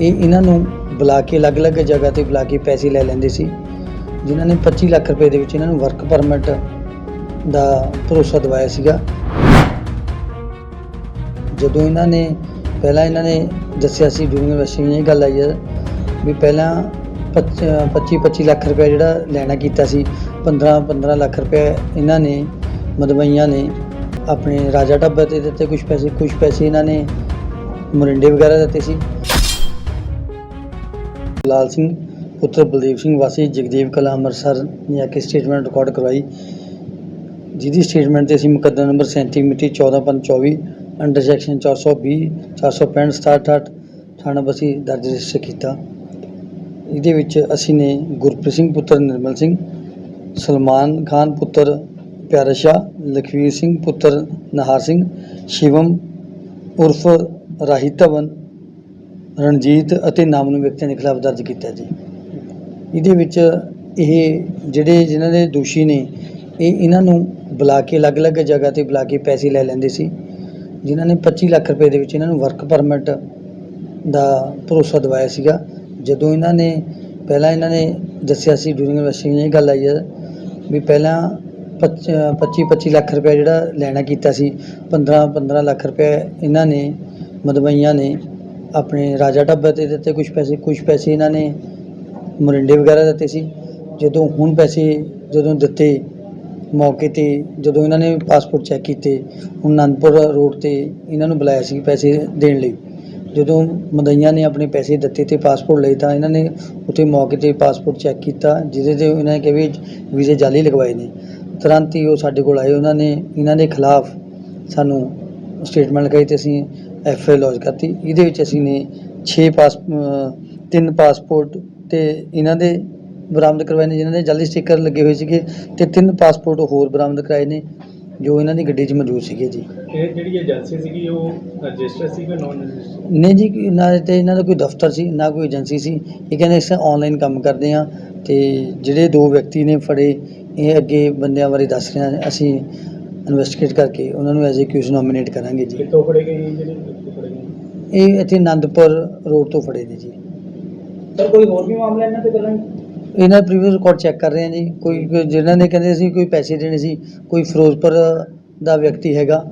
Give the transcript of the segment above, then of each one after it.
ਇਹ ਇਹਨਾਂ ਨੂੰ ਬੁਲਾ ਕੇ ਅਲੱਗ-ਅਲੱਗ ਜਗ੍ਹਾ ਤੇ ਬੁਲਾ ਕੇ ਪੈਸੇ ਲੈ ਲੈਂਦੇ ਸੀ, ਜਿਨ੍ਹਾਂ ਨੇ 25 ਲੱਖ ਰੁਪਏ ਦੇ ਵਿੱਚ ਇਹਨਾਂ ਨੂੰ ਵਰਕ ਪਰਮਿਟ ਦਾ ਭਰੋਸਾ ਦਿਵਾਇਆ ਸੀਗਾ। ਜਦੋਂ ਇਹਨਾਂ ਨੇ, ਪਹਿਲਾਂ ਇਹਨਾਂ ਨੇ ਦੱਸਿਆ ਸੀ ਡੂਰਿੰਗ ਇਨਵੈਸਟੀਗੇਸ਼ਨ ਇਹ ਗੱਲ ਆਈ ਹੈ ਵੀ ਪਹਿਲਾਂ 25 25 ਲੱਖ ਰੁਪਏ ਜਿਹੜਾ ਲੈਣਾ ਕੀਤਾ ਸੀ 15 15 ਲੱਖ ਰੁਪਏ ਇਹਨਾਂ ਨੇ, ਮਦਵਈਆਂ ਨੇ, ਆਪਣੇ ਰਾਜਾ ਢਾਬੇ ਤੇ ਦਿੱਤੇ ਕੁਝ ਪੈਸੇ ਕੁਝ ਪੈਸੇ ਇਹਨਾਂ ਨੇ ਮਰਿੰਡੇ ਵਗੈਰਾ ਦਿੱਤੇ ਸੀ। ਲਾਲ ਸਿੰਘ, ਪੁੱਤਰ ਬਲਦੇਵ ਸਿੰਘ, ਵਾਸੀ ਜਗਦੇਵ ਕਲਾ, ਅੰਮ੍ਰਿਤਸਰ ਨੇ ਆ ਕੇ ਸਟੇਟਮੈਂਟ ਰਿਕਾਰਡ ਕਰਵਾਈ। ਜਿਹਦੀ ਸਟੇਟਮੈਂਟ ਤੇ ਅਸੀਂ ਮੁਕੱਦਮਾ ਨੰਬਰ 37 ਮਿਤੀ 14/24 ਅੰਡਰ ਸੈਕਸ਼ਨ 420 465 67 ਥਾਣਾ ਬਸੀ ਦਰਜ ਰਜਿਸਟਰ ਕੀਤਾ। ਇਹਦੇ ਵਿੱਚ ਅਸੀਂ ਨੇ ਗੁਰਪ੍ਰੀਤ ਸਿੰਘ, ਪੁੱਤਰ ਨਿਰਮਲ ਸਿੰਘ, ਸਲਮਾਨ ਖਾਨ, ਪੁੱਤਰ ਪਿਆਰਾ ਸ਼ਾਹ, ਲਖਵੀਰ ਸਿੰਘ, ਪੁੱਤਰ ਨਹਾਰ ਸਿੰਘ, ਸ਼ਿਵਮ, ਉਰਫ ਰਾਹੀ ਧਵਨ ਰਣਜੀਤ ਅਤੇ ਨਾਮਨੂ ਵਿਅਕਤੀਆਂ ਦੇ ਖਿਲਾਫ ਦਰਜ ਕੀਤਾ ਜੀ। ਇਹਦੇ ਵਿੱਚ ਇਹ ਜਿਹੜੇ ਜਿਨ੍ਹਾਂ ਦੇ ਦੋਸ਼ੀ ਨੇ, ਇਹ ਇਹਨਾਂ ਨੂੰ ਬੁਲਾ ਕੇ ਅਲੱਗ-ਅਲੱਗ ਜਗ੍ਹਾ ਤੇ ਬੁਲਾ ਕੇ ਪੈਸੇ ਲੈ ਲੈਂਦੇ ਸੀ। ਜਿਨ੍ਹਾਂ ਨੇ 25 ਲੱਖ ਰੁਪਏ ਦੇ ਵਿੱਚ ਇਹਨਾਂ ਨੂੰ ਵਰਕ ਪਰਮਿਟ ਦਾ ਭਰੋਸਾ ਦਵਾਇਆ ਸੀਗਾ। ਜਦੋਂ ਇਹਨਾਂ ਨੇ, ਪਹਿਲਾਂ ਇਹਨਾਂ ਨੇ ਦੱਸਿਆ ਸੀ ਡੂਰਿੰਗ ਇਨਵੈਸਟੀਗੇਸ਼ਨ ਇਹ ਗੱਲ ਆਈ ਹੈ ਵੀ ਪਹਿਲਾਂ 25 25 ਲੱਖ ਰੁਪਏ ਜਿਹੜਾ ਲੈਣਾ ਕੀਤਾ ਸੀ 15 15 ਲੱਖ ਰੁਪਏ ਇਹਨਾਂ ਨੇ ਮਦਮਈਆਂ ਨੇ ਆਪਣੇ ਰਾਜਾ ਢਾਬੇ ਤੇ ਦਿੱਤੇ ਕੁਝ ਪੈਸੇ ਕੁਝ ਪੈਸੇ ਇਹਨਾਂ ਨੇ ਮਰਿੰਡੇ ਵਗੈਰਾ ਦਿੱਤੇ ਸੀ। ਜਦੋਂ ਹੁਣ ਪੈਸੇ ਜਦੋਂ ਦਿੱਤੇ ਮੌਕੇ ਤੇ, ਜਦੋਂ ਇਹਨਾਂ ਨੇ ਪਾਸਪੋਰਟ ਚੈੱਕ ਕੀਤੇ, ਹੁਣ ਅਨੰਦਪੁਰ ਰੋਡ ਤੇ ਇਹਨਾਂ ਨੂੰ ਬੁਲਾਇਆ ਸੀ ਪੈਸੇ ਦੇਣ ਲਈ। ਜਦੋਂ ਮਦਈਆਂ ਨੇ ਆਪਣੇ ਪੈਸੇ ਦਿੱਤੇ ਤੇ ਪਾਸਪੋਰਟ ਲਈ ਤਾਂ ਇਹਨਾਂ ਨੇ ਉੱਥੇ ਮੌਕੇ ਤੇ ਪਾਸਪੋਰਟ ਚੈੱਕ ਕੀਤਾ, ਜਿਹਦੇ ਤੇ ਇਹਨਾਂ ਨੇ ਕਿਹਾ ਵੀ ਵੀਜ਼ੇ ਜਾਲੀ ਲਗਵਾਏ ਨੇ। ਤੁਰੰਤ ਹੀ ਉਹ ਸਾਡੇ ਕੋਲ ਆਏ, ਉਹਨਾਂ ਨੇ, ਇਹਨਾਂ ਦੇ ਖਿਲਾਫ ਸਾਨੂੰ ਸਟੇਟਮੈਂਟ ਲਿਖਾਈ ਤੇ ਅਸੀਂ ਐਫ ਆਈ ਲੌਜ ਕਰਤੀ ਇਹਦੇ ਵਿੱਚ ਅਸੀਂ ਨੇ 6 ਪਾਸ ਤਿੰਨ ਪਾਸਪੋਰਟ ਤੇ ਇਹਨਾਂ ਦੇ ਬਰਾਮਦ ਕਰਵਾਏ ਨੇ ਜਿਨ੍ਹਾਂ ਦੇ ਜਾਲੀ ਸਟicker ਲੱਗੇ ਹੋਏ ਸੀਗੇ ਤੇ ਤਿੰਨ ਪਾਸਪੋਰਟ ਹੋਰ ਬਰਾਮਦ ਕਰਾਏ ਨੇ ਜੋ ਇਹਨਾਂ ਦੀ ਗੱਡੀ 'ਚ ਮੌਜੂਦ ਸੀਗੇ ਜੀ। ਇਹ ਜਿਹੜੀ ਏਜੰਸੀ ਸੀਗੀ ਉਹ ਰਜਿਸਟਰ ਸੀ ਕਿ ਨਾਨ ਰਜਿਸਟਰ? ਨਹੀਂ ਜੀ ਨਾ ਤੇ ਇਹਨਾਂ ਦਾ ਕੋਈ ਦਫ਼ਤਰ ਸੀ ਨਾ ਕੋਈ ਏਜੰਸੀ ਸੀ। ਇਹ ਕਹਿੰਦੇ ਅਸੀਂ ਆਨਲਾਈਨ ਕੰਮ ਕਰਦੇ ਆ ਤੇ ਜਿਹੜੇ ਦੋ ਵਿਅਕਤੀ ਨੇ ਫੜੇ ਇਹ ਅੱਗੇ ਬੰਦਿਆਂ ਬਾਰੇ ਦੱਸ ਰਹੇ ਆ ਅਸੀਂ ਇਨਵੈਸਟੀਗੇਟ ਕਰਕੇ ਉਹਨਾਂ ਨੂੰ ਐਜ਼ ਏ ਕਿਊਜ਼ ਨੋਮੀਨੇਟ ਕਰਾਂਗੇ ਜੀ। ਕਿੱਥੋਂ ਫੜੇ ਗਏ ਜੀ ਜਿਹੜੇ ਫੜੇ ਗਏ? ਇਹ ਇੱਥੇ ਆਨੰਦਪੁਰ ਰੋਡ ਤੋਂ ਫੜੇ ਨੇ ਜੀ। ਸਰ ਕੋਈ ਹੋਰ ਵੀ ਮਾਮਲਾ ਇਹਨਾਂ ਤੇ ਪਹਿਲਾਂ ਇਹਨਾਂ ਦਾ ਪ੍ਰੀਵੀਅਸ ਰਿਕਾਰਡ ਚੈੱਕ ਕਰ ਰਹੇ ਆ ਜੀ। ਕੋਈ ਕੋਈ ਜਿਹਨਾਂ ਨੇ ਕਹਿੰਦੇ ਸੀ ਕੋਈ ਪੈਸੇ ਦੇਣੇ ਸੀ ਕੋਈ ਫਿਰੋਜ਼ਪੁਰ ਦਾ ਵਿਅਕਤੀ ਹੈਗਾ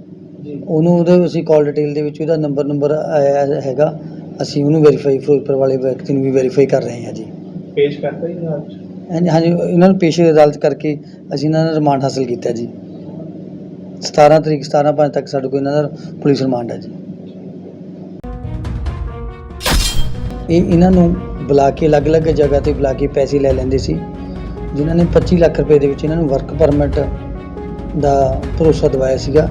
ਜੀ। ਉਹਨੂੰ ਉਹਦੇ ਅਸੀਂ ਕਾਲ ਡਿਟੇਲ ਦੇ ਵਿੱਚ ਉਹਦਾ ਨੰਬਰ ਨੰਬਰ ਆਇਆ ਹੈਗਾ। ਅਸੀਂ ਉਹਨੂੰ ਵੈਰੀਫਾਈ ਫਿਰੋਜ਼ਪੁਰ ਵਾਲੇ ਵਿਅਕਤੀ ਨੂੰ ਵੀ ਵੈਰੀਫਾਈ ਕਰ ਰਹੇ ਹਾਂ ਜੀ। ਪੇਸ਼ ਕਰਤਾ ਜੀ ਨਾਲ? ਹਾਂਜੀ ਹਾਂਜੀ ਇਹਨਾਂ ਨੂੰ ਪੇਸ਼ੇ ਅਦਾਲਤ ਕਰਕੇ ਅਸੀਂ ਇਹਨਾਂ ਦਾ ਰਿਮਾਂਡ ਹਾਸਲ ਕੀਤਾ ਜੀ। 17 ਤਰੀਕ 17 ਪੰਜ ਤੱਕ ਸਾਡੇ ਕੋਲ ਇਹਨਾਂ ਦਾ ਪੁਲਿਸ ਰਿਮਾਂਡ ਹੈ ਜੀ। ਇਹ ਇਹਨਾਂ ਨੂੰ ਬੁਲਾ ਕੇ ਅਲੱਗ-ਅਲੱਗ ਜਗ੍ਹਾ ਤੇ ਬੁਲਾ ਕੇ ਪੈਸੇ ਲੈ ਲੈਂਦੇ ਸੀ, ਜਿਨ੍ਹਾਂ ਨੇ 25 ਲੱਖ ਰੁਪਏ ਦੇ ਵਿੱਚ ਇਹਨਾਂ ਨੂੰ ਵਰਕ ਪਰਮਿਟ ਦਾ ਭਰੋਸਾ ਦਿਵਾਇਆ ਸੀਗਾ।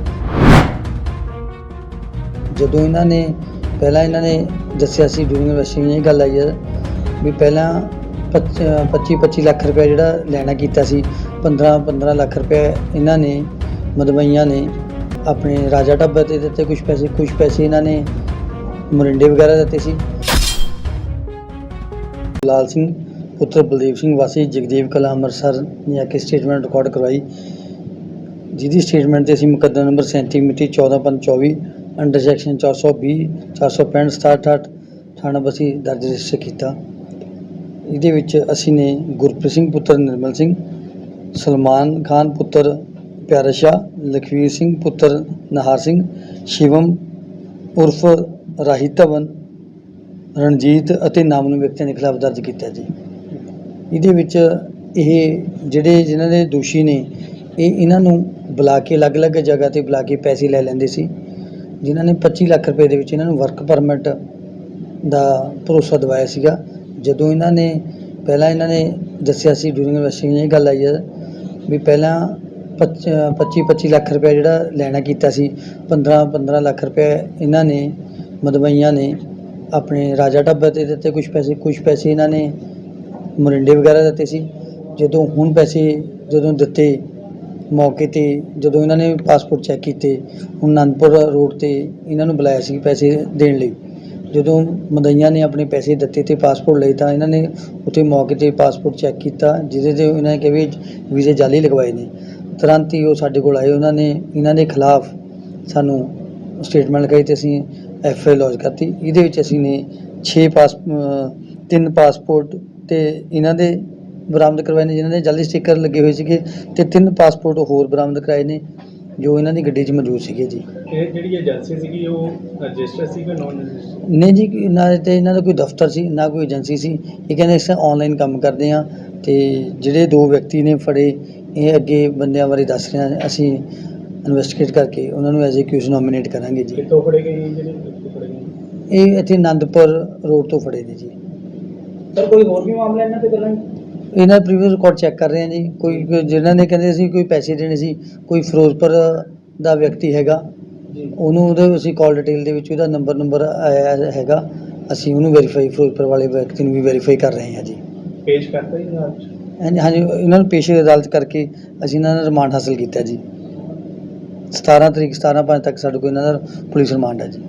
ਜਦੋਂ ਇਹਨਾਂ ਨੇ, ਪਹਿਲਾਂ ਇਹਨਾਂ ਨੇ ਦੱਸਿਆ ਸੀ ਡੂਰਿੰਗ ਇਨਵੈਸਟੀਗੇਸ਼ਨ ਇਹ ਗੱਲ ਆਈ ਹੈ ਵੀ ਪਹਿਲਾਂ 25 25 ਲੱਖ ਰੁਪਏ ਜਿਹੜਾ ਲੈਣਾ ਕੀਤਾ ਸੀ 15 15 ਲੱਖ ਰੁਪਏ ਇਹਨਾਂ ਨੇ ਮਦਵਈਆਂ ਨੇ, ਆਪਣੇ ਰਾਜਾ ਢਾਬੇ ਤੇ ਦਿੱਤੇ ਕੁਝ ਪੈਸੇ ਕੁਝ ਪੈਸੇ ਇਹਨਾਂ ਨੇ ਮਰਿੰਡੇ ਵਗੈਰਾ ਦਿੱਤੇ ਸੀ। ਲਾਲ ਸਿੰਘ, ਪੁੱਤਰ ਬਲਦੇਵ ਸਿੰਘ ਵਾਸੀ ਜਗਦੇਵ ਕਲਾ ਅੰਮ੍ਰਿਤਸਰ ਨੇ ਆ ਕੇ ਸਟੇਟਮੈਂਟ ਰਿਕਾਰਡ ਕਰਵਾਈ, ਜਿਹਦੀ ਸਟੇਟਮੈਂਟ ਤੇ ਅਸੀਂ ਮੁਕੱਦਮਾ ਨੰਬਰ 37 ਮਿਤੀ 14/24 ਅੰਡਰ ਸੈਕਸ਼ਨ 420 465 67 ਥਾਣਾ ਬਸੀ ਦਰਜ ਰਜਿਸਟਰ ਕੀਤਾ। ਇਹਦੇ ਵਿੱਚ ਅਸੀਂ ਨੇ ਗੁਰਪ੍ਰੀਤ ਸਿੰਘ, ਪੁੱਤਰ ਨਿਰਮਲ ਸਿੰਘ, ਸਲਮਾਨ ਖਾਨ, ਪੁੱਤਰ ਪਿਆਰਾ ਸ਼ਾਹ ਲਖਵੀਰ ਸਿੰਘ, ਪੁੱਤਰ ਨਹਾਰ ਸਿੰਘ, ਸ਼ਿਵਮ, ਉਰਫ ਰਾਹੀ ਧਵਨ, ਰਣਜੀਤ ਅਤੇ ਨਾਮਨੂ ਵਿਅਕਤੀਆਂ ਦੇ ਖਿਲਾਫ ਦਰਜ ਕੀਤਾ ਜੀ। ਇਹਦੇ ਵਿੱਚ ਇਹ ਜਿਹੜੇ ਜਿਨ੍ਹਾਂ ਦੇ ਦੋਸ਼ੀ ਨੇ, ਇਹ ਇਹਨਾਂ ਨੂੰ ਬੁਲਾ ਕੇ ਅਲੱਗ-ਅਲੱਗ ਜਗ੍ਹਾ ਤੇ ਬੁਲਾ ਕੇ ਪੈਸੇ ਲੈ ਲੈਂਦੇ ਸੀ, ਜਿਨ੍ਹਾਂ ਨੇ 25 ਲੱਖ ਰੁਪਏ ਦੇ ਵਿੱਚ ਇਹਨਾਂ ਨੂੰ ਵਰਕ ਪਰਮਿਟ ਦਾ ਭਰੋਸਾ ਦਿਵਾਇਆ ਸੀਗਾ। ਜਦੋਂ ਇਹਨਾਂ ਨੇ, ਪਹਿਲਾਂ ਇਹਨਾਂ ਨੇ ਦੱਸਿਆ ਸੀ ਡੂਰਿੰਗ ਇਨਵੈਸਟੀਗੇਸ਼ਨ ਇਹ ਗੱਲ ਆਈ ਹੈ ਵੀ ਪਹਿਲਾਂ 25 25 ਲੱਖ ਰੁਪਏ ਜਿਹੜਾ ਲੈਣਾ ਕੀਤਾ ਸੀ 15 15 ਲੱਖ ਰੁਪਏ ਇਹਨਾਂ ਨੇ, ਮਦਵਈਆਂ ਨੇ, ਆਪਣੇ ਰਾਜਾ ਢਾਬੇ ਤੇ ਦਿੱਤੇ ਕੁਝ ਪੈਸੇ ਕੁਝ ਪੈਸੇ ਇਹਨਾਂ ਨੇ ਮਰਿੰਡੇ ਵਗੈਰਾ ਦਿੱਤੇ ਸੀ। ਜਦੋਂ ਹੁਣ ਪੈਸੇ ਜਦੋਂ ਦਿੱਤੇ ਮੌਕੇ ਤੇ, ਜਦੋਂ ਇਹਨਾਂ ਨੇ ਪਾਸਪੋਰਟ ਚੈੱਕ ਕੀਤੇ, ਹੁਣ ਅਨੰਦਪੁਰ ਰੋਡ ਤੇ ਇਹਨਾਂ ਨੂੰ ਬੁਲਾਇਆ ਸੀ ਪੈਸੇ ਦੇਣ ਲਈ। ਜਦੋਂ ਮਦਈਆਂ ਨੇ ਆਪਣੇ ਪੈਸੇ ਦਿੱਤੇ ਤੇ ਪਾਸਪੋਰਟ ਲਈ ਤਾਂ ਇਹਨਾਂ ਨੇ ਉੱਥੇ ਮੌਕੇ ਤੇ ਪਾਸਪੋਰਟ ਚੈੱਕ ਕੀਤਾ, ਜਿਹਦੇ ਤੇ ਇਹਨਾਂ ਨੇ ਕਿਹਾ ਵੀ ਵੀਜ਼ੇ ਜਾਲੀ ਲਗਵਾਏ ਨੇ। ਤੁਰੰਤ ਹੀ ਉਹ ਸਾਡੇ ਕੋਲ ਆਏ। ਉਹਨਾਂ ਨੇ ਇਹਨਾਂ ਦੇ ਖਿਲਾਫ ਸਾਨੂੰ ਸਟੇਟਮੈਂਟ ਲਿਖਾਈ ਤੇ ਅਸੀਂ ਐਫ ਆਈ ਲੌਜ ਕਰਤੀ। ਇਹਦੇ ਵਿੱਚ ਅਸੀਂ ਨੇ 6 ਪਾਸ ਤਿੰਨ ਪਾਸਪੋਰਟ ਤੇ ਇਹਨਾਂ ਦੇ ਬਰਾਮਦ ਕਰਵਾਏ ਨੇ ਜਿਨ੍ਹਾਂ ਦੇ ਜਾਲੀ ਸਟicker ਲੱਗੇ ਹੋਏ ਸੀਗੇ ਤੇ ਤਿੰਨ ਪਾਸਪੋਰਟ ਹੋਰ ਬਰਾਮਦ ਕਰਾਏ ਨੇ ਜੋ ਇਹਨਾਂ ਦੀ ਗੱਡੀ 'ਚ ਮੌਜੂਦ ਸੀਗੇ ਜੀ। ਇਹ ਜਿਹੜੀ ਏਜੰਸੀ ਸੀਗੀ ਉਹ ਰਜਿਸਟਰ ਸੀਗਾ ਨਾਨ ਰਜਿਸਟਰ ਨਹੀਂ ਜੀ ਕਿ ਨਾ ਤੇ ਇਹਨਾਂ ਦਾ ਕੋਈ ਦਫ਼ਤਰ ਸੀ ਨਾ ਕੋਈ ਏਜੰਸੀ ਸੀ। ਇਹ ਕਹਿੰਦੇ ਅਸੀਂ ਆਨਲਾਈਨ ਕੰਮ ਕਰਦੇ ਆ ਤੇ ਜਿਹੜੇ ਦੋ ਵਿਅਕਤੀ ਨੇ ਫੜੇ ਇਹ ਅੱਗੇ ਬੰਦਿਆਂ ਬਾਰੇ ਦੱਸ ਰਹੇ ਅਸੀਂ ਇਨਵੈਸਟੀਗੇਟ ਕਰਕੇ ਉਹਨਾਂ ਨੂੰ ਐਜ਼ ਏ ਕਿਊਜ਼ ਨੋਮੀਨੇਟ ਕਰਾਂਗੇ ਜੀ। ਕਿੱਥੋਂ ਫੜੇ ਗਏ ਜੀ ਜਿਹੜੇ ਕਿੱਥੋਂ ਫੜੇ ਗਏ ਇਹ ਇੱਥੇ ਆਨੰਦਪੁਰ ਰੋਡ ਤੋਂ ਫੜੇ ਨੇ ਜੀ। ਸਰ ਕੋਈ ਹੋਰ ਵੀ ਮਾਮਲਾ ਇਹਨਾਂ ਤੇ ਕਰਾਂ ਇਹਨਾਂ ਪ੍ਰੀਵੀਅਸ ਰਿਕਾਰਡ ਚੈੱਕ ਕਰ ਰਹੇ ਹਾਂ ਜੀ। ਕੋਈ ਕੋਈ ਜਿਹਨਾਂ ਨੇ ਕਹਿੰਦੇ ਸੀ ਕੋਈ ਪੈਸੇ ਦੇਣੇ ਸੀ ਕੋਈ ਫਿਰੋਜ਼ਪੁਰ ਦਾ ਵਿਅਕਤੀ ਹੈਗਾ ਜੀ। ਉਹਨੂੰ ਉਹਦੇ ਅਸੀਂ ਕਾਲ ਡਿਟੇਲ ਦੇ ਵਿੱਚ ਉਹਦਾ ਨੰਬਰ ਨੰਬਰ ਆਇਆ ਹੈਗਾ। ਅਸੀਂ ਉਹਨੂੰ ਵੈਰੀਫਾਈ ਫਿਰੋਜ਼ਪੁਰ ਵਾਲੇ ਵਿਅਕਤੀ ਨੂੰ ਵੀ ਵੈਰੀਫਾਈ ਕਰ ਰਹੇ ਹਾਂ ਜੀ। ਪੇਸ਼ ਕਰਤਾ ਜੀ ਅੱਜ ਹਾਂਜੀ ਹਾਂਜੀ, ਇਹਨਾਂ ਨੂੰ ਪੇਸ਼ੇ ਅਦਾਲਤ ਕਰਕੇ ਅਸੀਂ ਇਹਨਾਂ ਦਾ ਰਿਮਾਂਡ ਹਾਸਲ ਕੀਤਾ ਜੀ। 17 ਤਰੀਕ 17 ਪੰਜ ਤੱਕ ਸਾਡੇ ਕੋਲ ਇਹਨਾਂ ਦਾ ਪੁਲਿਸ ਰਿਮਾਂਡ ਹੈ ਜੀ।